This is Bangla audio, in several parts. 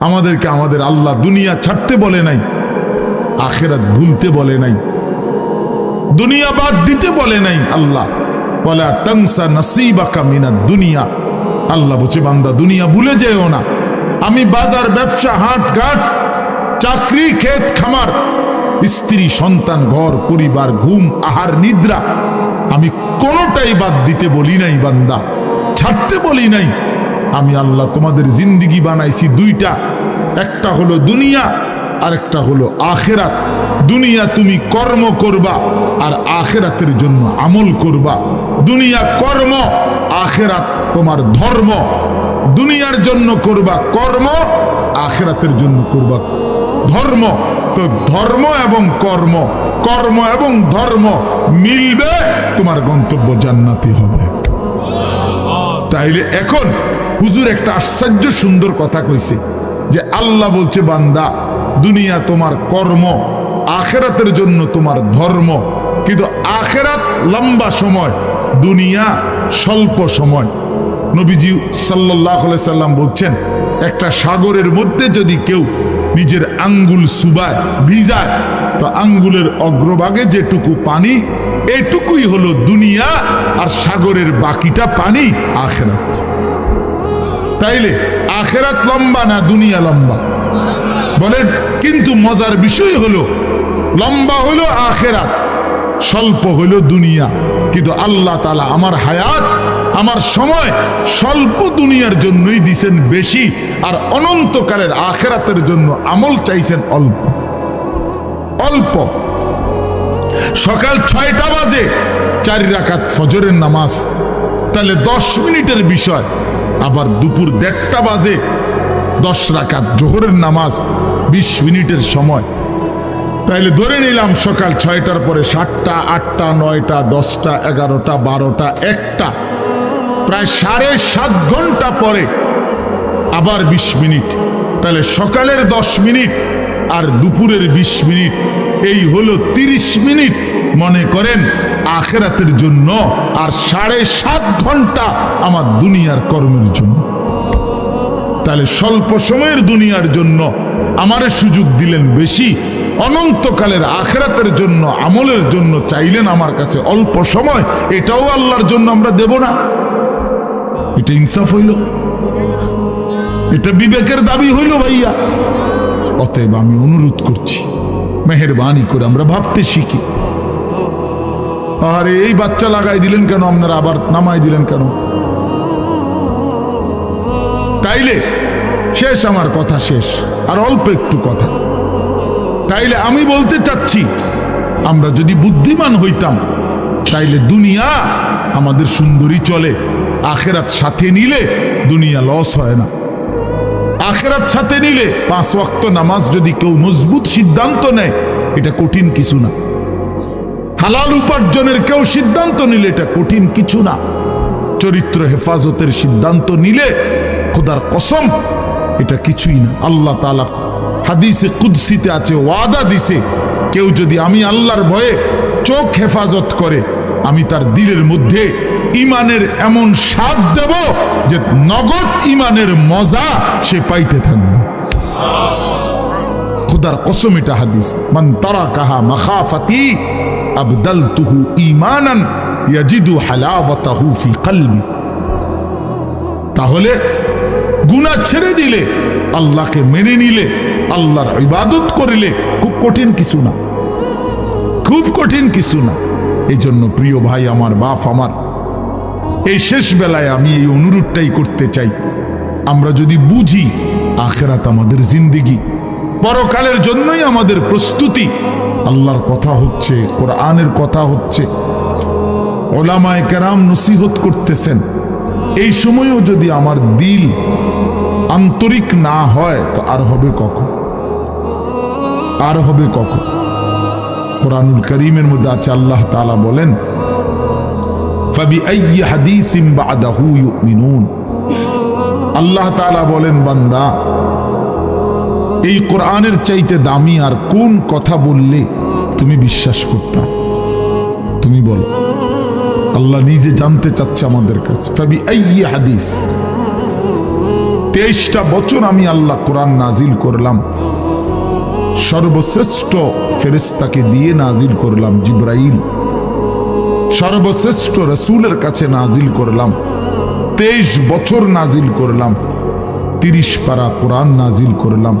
আমাদেরকে আমাদের আল্লাহ দুনিয়া ছাড়তে বলে নাই, আখেরাত ভুলতে বলে নাই, দুনিয়া বাদ দিতে বলে নাই আল্লাহ। বলে তংসা নসিবাকা মিনা দুনিয়া। আল্লাহ বলছে, বান্দা, দুনিয়া ভুলে যেও না। আমি বাজার, ব্যবসা, হাট, ঘাট, চাকরি, ক্ষেত, খামার, স্ত্রী, সন্তান, ঘর, পরিবার, ঘুম, আহার, নিদ্রা, আমি কোনোটাই বাদ দিতে বলি নাই, বান্দা। ছাড়তে বলি নাই। আমি আল্লাহ তোমাদের জিন্দিগি বানাইছি দুইটা। একটা হলো দুনিয়া আর একটা হলো আখেরাত। দুনিয়া তুমি কর্ম করবা আর আখেরাতের জন্য আমল করবা। দুনিয়া কর্ম, আখেরাত তোমার ধর্ম। দুনিয়ার জন্য করবা কর্ম, আখেরাতের জন্য করবা ধর্ম। তো ধর্ম এবং কর্ম কর্ম এবং ধর্ম মিলবে, তোমার গন্তব্য জান্নাতি হবে। তাইলে এখন হুজুর একটা আশ্চর্য সুন্দর কথা কইছে, যে আল্লাহ বলছে, বান্দা, দুনিয়া তোমার কর্ম, আখেরাতের জন্য তোমার ধর্ম, কিন্তু আখেরাত লম্বা সময়, দুনিয়া স্বল্প সময়। নবীজি সাল্লাহ সাল্লাম বলছেন, একটা সাগরের মধ্যে যদি কেউ নিজের আঙ্গুল সুবায়, ভিজায়, তো আঙ্গুলের অগ্রভাগে যেটুকু পানি, এটুকুই হলো দুনিয়া আর সাগরের বাকিটা পানি আখেরাত। তাইলে আখেরাত লম্বা না দুনিয়া লম্বা? বলেন, কিন্তু মজার বিষয় হলো, লম্বা হলো আখেরাত, স্বল্প হলো দুনিয়া। কিন্তু আল্লাহ তালা আমার হায়াত, আমার সময় স্বল্প দুনিয়ার জন্যই দিছেন বেশি, আর অনন্তকালের আখেরাতের জন্য আমল চাইছেন অল্প। অল্প। সকাল ছয়টা বাজে, চার রাকাত ফজরের নামাজ। তাহলে দশ মিনিটের বিষয়। আবার দুপুর দেড়টা বাজে, দশ রাকাত জোহরের নামাজ বিশ মিনিটের সময়। তাইলে ধরে নিলাম সকাল ছয়টার পরে সাতটা, আটটা, নয়টা, দশটা, এগারোটা, বারোটা, একটা। প্রায় সাড়ে সাত ঘণ্টা পরে আবার বিশ মিনিট। তাহলে সকালের দশ মিনিট আর দুপুরের বিশ মিনিট, এই হলো তিরিশ মিনিট। মনে করেন আখেরাতের জন্য আর সাড়ে সাত ঘণ্টা আমার দুনিয়ার কর্মের জন্য। তাহলে স্বল্প সময়ের দুনিয়ার জন্য আমারে সুযোগ দিলেন বেশি, অনন্তকালের আখেরাতের জন্য, আমলের জন্য চাইলেন আমার কাছে অল্প সময়, এটাও আল্লাহর জন্য আমরা দেব না। এটা ইনসাফ হইল। এটা বিবেকের দাবি হইল ভাইয়া। অতএব আমি অনুরোধ করছি, মেহরবানি করে আমরা ভাবতে শিখি। আরে, এই বাচ্চা লাগাই দিলেন কেন? আপনারা আবার নামাই দিলেন কেন? তাইলে শেষ, আমার কথা শেষ। আর অল্প একটু কথা। তাইলে আমি বলতে চাচ্ছি, আমরা যদি বুদ্ধিমান হইতাম, তাইলে দুনিয়া আমাদের সুন্দরী চলে। আখেরাত সাথে নিলে দুনিয়া লস হয় না। আখেরাত সাথে নিলে পাঁচ ওয়াক্ত নামাজ যদি কেউ মজবুত সিদ্ধান্ত নেয়, এটা কঠিন কিছু না। হালাল উপার্জনের কেউ সিদ্ধান্ত নিলে এটা কঠিন কিছু না। চরিত্র হেফাজতের সিদ্ধান্ত নিলে খোদার কসম, এটা কিছুই না। আল্লাহ তালা হাদিসে কুদ্সিতে আছে, ওয়াদা দিছে, কেউ যদি আমি আল্লাহর ভয়ে চোখ হেফাজত করে, আমি তার দিলের মধ্যে ইমানের এমন স্বাদ দেব যে নগদ ইমানের মজা সে পাইতে থাকবে। খুদার কসম এটা হাদিস। মান তারা কাহা মাখাফাতি আবদাল তুহু ইমানান ইয়াজিদু হালাওয়াতাহু ফি তাহলে গুনাহ ছেড়ে দিলে, আল্লাহকে মেনে নিলে, আল্লাহর ইবাদত করিলে খুব কঠিন কিছু না। খুব কঠিন কিছু না। এই জন্য প্রিয় ভাই আমার, বাপ আমার, এই শেষ বেলায় আমি এই অনুরোধটাই করতে চাই। আমরা যদি বুঝি, আখেরাত আমাদের জিন্দিগি। পরকালের জন্যই আমাদের প্রস্তুতি। আল্লাহর কথা হচ্ছে, কোরআনের কথা হচ্ছে। ওলামায় কেরাম নসিহত করতেছেন। এই সময়ও যদি আমার দিল আন্তরিক না হয়, তো আর হবে কখন? আর হবে কখন? কোরআনুল করিমের মধ্যে আছে, আল্লাহ তালা বলেন আল্লাহ বলেন, বান্দা, এই কোরআনের চাইতে দামি আর কোন কথা বললে তুমি বিশ্বাস করতা। তুমি বলো, আল্লাহ নিজে জানতে চাচ্ছে আমাদের কাছে। হাদিস। তেইশটা বছর আমি আল্লাহ কোরআন নাজিল করলাম। সর্বশ্রেষ্ঠ ফেরেস্তাকে দিয়ে নাজিল করলাম জিব্রাইল। সর্বশ্রেষ্ঠ রসুলের কাছে নাজিল করলাম। তেইশ বছর নাজিল করলাম। তিরিশ পারা কোরআন নাজিল করলাম।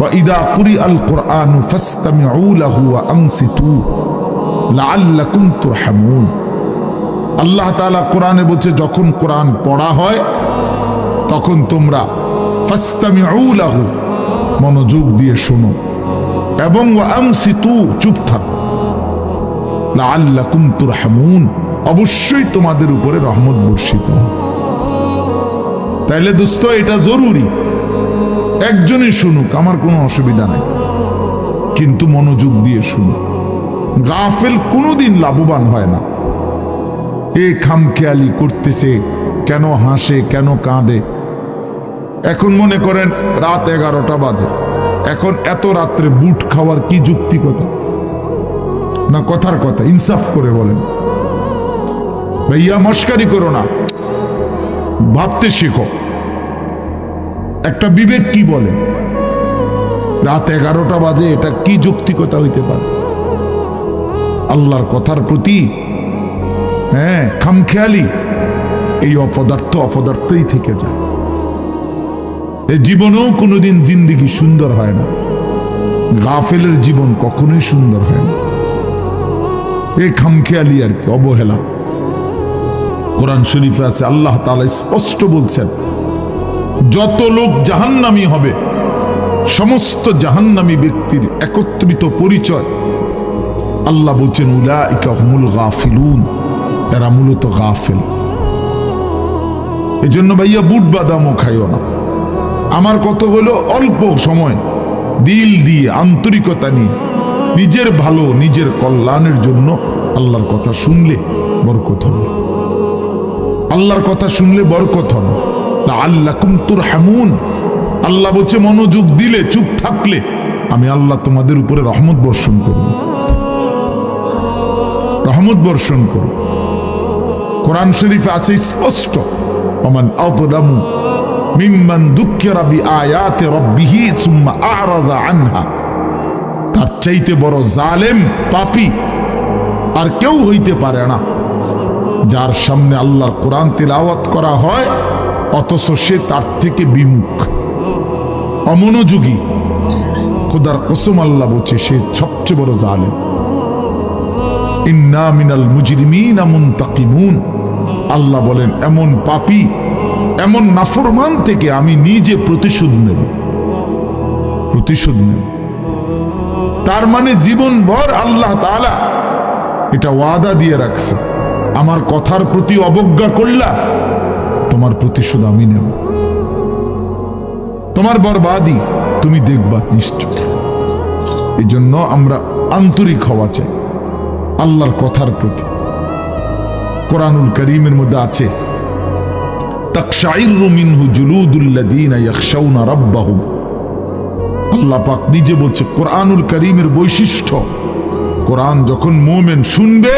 وإذا قرئ القرآن فاستمعوا له وأنصتوا لعلكم ترحمون আল্লাহ তাআলা কোরআনে বলছে যখন কোরআন পড়া হয় তখন তোমরা ফাস্তামিউ লাহু মনোযোগ দিয়ে শোনো এবং ওয়াংসিতু চুপ থাকো লাআল্লাকুম তুরহামুন অবশ্যই তোমাদের উপরে রহমত বর্ষিত হবে। তাইলে দোস্ত এটা জরুরি একজনই শুনুক, আমার কোনো অসুবিধা নেই। কিন্তু মনোযোগ দিয়ে শুনুক। গাফেল কোনোদিন লাভবান হয় না। এ খামখেয়ালি করতেছে, কেন হাসে, কেন কাঁদে? এখন মনে করেন রাত এগারোটা বাজে। এখন এত রাত্রে বুট খাওয়ার কি যুক্তিকতা না কথার কথা, ইনসাফ করে বলেন। ভাইয়া মস্কারি করো না। ভাবতে শেখো। একটা বিবেক কি বলে? রাত এগারোটা বাজে, এটা কি যৌক্তিকতা হইতে পারে? আল্লাহর কথার প্রতি হ্যাঁ খামখেয়ালি, এই অপদার্থ অপদার্থই থেকে যায়। এ জীবনেও কোনোদিন জিন্দিগি সুন্দর হয় না। গাফেলের জীবন কখনোই সুন্দর হয় না। এই খামখেয়ালি আর কি, অবহেলা। কোরআন শরীফে আছে, আল্লাহ তাআলা স্পষ্ট বলছেন যত লোক জাহান্নামী হবে, সমস্ত জাহান্নামী ব্যক্তির একত্রিত পরিচয়। আল্লাহ বলছেন হুমুল গাফিলুন, এরা মূলত গাফেল। এই জন্য ভাইয়া, বুট বাদামও খাইও না। আমার কত হলো? অল্প সময়, দিল দিয়ে, আন্তরিকতা নিয়ে, নিজের ভালো, নিজের কল্যাণের জন্য আল্লাহর কথা শুনলে বরকত হবে। আল্লাহর কথা শুনলে বরকত হবে। আল্লাহ কুমতুর আল্লাহ বলছে, মনোযোগ দিলে, চুপ থাকলে আমি আল্লাহ তোমাদের উপরে রহমত বর্ষণ করব। রহমত বর্ষণ করব। কোরআন শরীফে আছে স্পষ্ট তার চাইতে বড় জালেম পাপী আর কেউ হইতে পারে না। যার সামনে আল্লাহর কোরআন তিলাওয়াত করা হয় অথচ সে তার থেকে বিমুখ। অমনোযোগী। খোদার কসম আল্লাহ বলছে, সে সবচেয়ে বড় জালেম। ইন্না মিনাল মুজরিমিন মুনতাকিমুন। আল্লাহ বলেন, এমন পাপী, এমন নাফরমান থেকে আমি নিজে প্রতিশোধ নেব। প্রতিশোধ নেব। তার মানে জীবনভর আল্লাহ তাআলা এটা ওয়াদা দিয়ে রাখছে। আমার কথার প্রতি অবজ্ঞা করলা তোমার প্রতিশোধ আমি নেব। তোমার বরবাদি তুমি দেখবা নিশ্চয় এই জন্য আমরা আন্তরিক হওয়া চাই আল্লাহর কথার প্রতি। কোরআনুল করিমের মধ্যে আছে আল্লাহ নিজে বলছে, কোরআনুল করিমের বৈশিষ্ট্য, কোরআন যখন মোমেন শুনবে,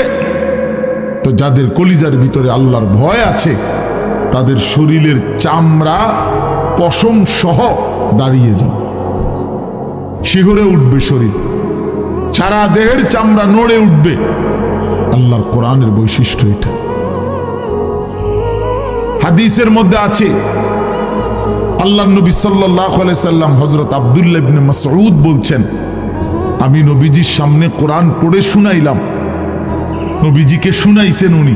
তো যাদের কলিজার ভিতরে আল্লাহর ভয় আছে তাদের শরীরের চামড়া পশম সহ দাঁড়িয়ে যাবে। শিহরে উঠবে শরীর। সারা দেহের চামড়া নড়ে উঠবে। আল্লাহর কোরআনের বৈশিষ্ট্য এটা। হাদিসের মধ্যে আছে আল্লাহ নবী সাল্লাম হজরত আবদুল্লাহ ইবনে মাসউদ বলছেন, আমি নবীজির সামনে কোরআন পড়ে শুনাইলাম। নবীজিকে শুনাইছেন উনি।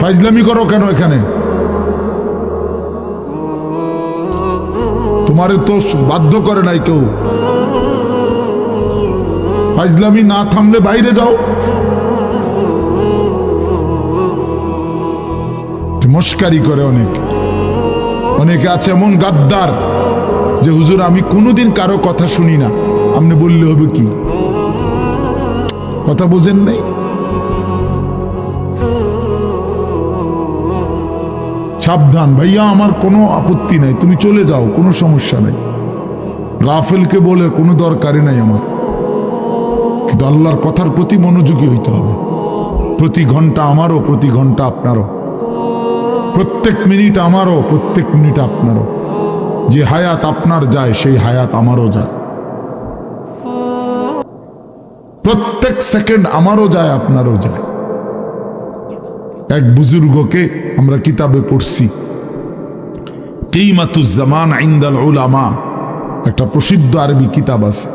ফাইজলামি করো কেন এখানে? তোমারে তো বাধ্য করে নাই কেউ। ফাইজলামি না থামলে বাইরে যাও। মস্কারি করে অনেক। অনেকে আছে এমন গাদ্দার যে, হুজুর, আমি কোনোদিন কারও কথা শুনি না। আপনি বললে হবে কি? কথা বোঝেন নাই? সাবধান, ভাইয়া, আমার কোনো আপত্তি নাই, তুমি চলে যাও, কোনো সমস্যা নাই। রাফেলকে বলে, কোনো দরকারই নাই আমার। কিন্তু আল্লাহর কথার প্রতি মনোযোগী হইতে হবে। প্রতি ঘণ্টা আমারও, প্রতি ঘণ্টা আপনারও। প্রত্যেক মিনিট আমারও, প্রত্যেক মিনিট আপনারও। যে হায়াত আপনার যায়, সেই হায়াত আমারও যায়। প্রত্যেক সেকেন্ড আমারও যায়, আপনারও যায়। এক বুজুর্গকে আমরা কিতাবে পড়ছি। কিমাতুজ্জামান ইন্দাল উলামা একটা প্রসিদ্ধ আরবি কিতাব আছে।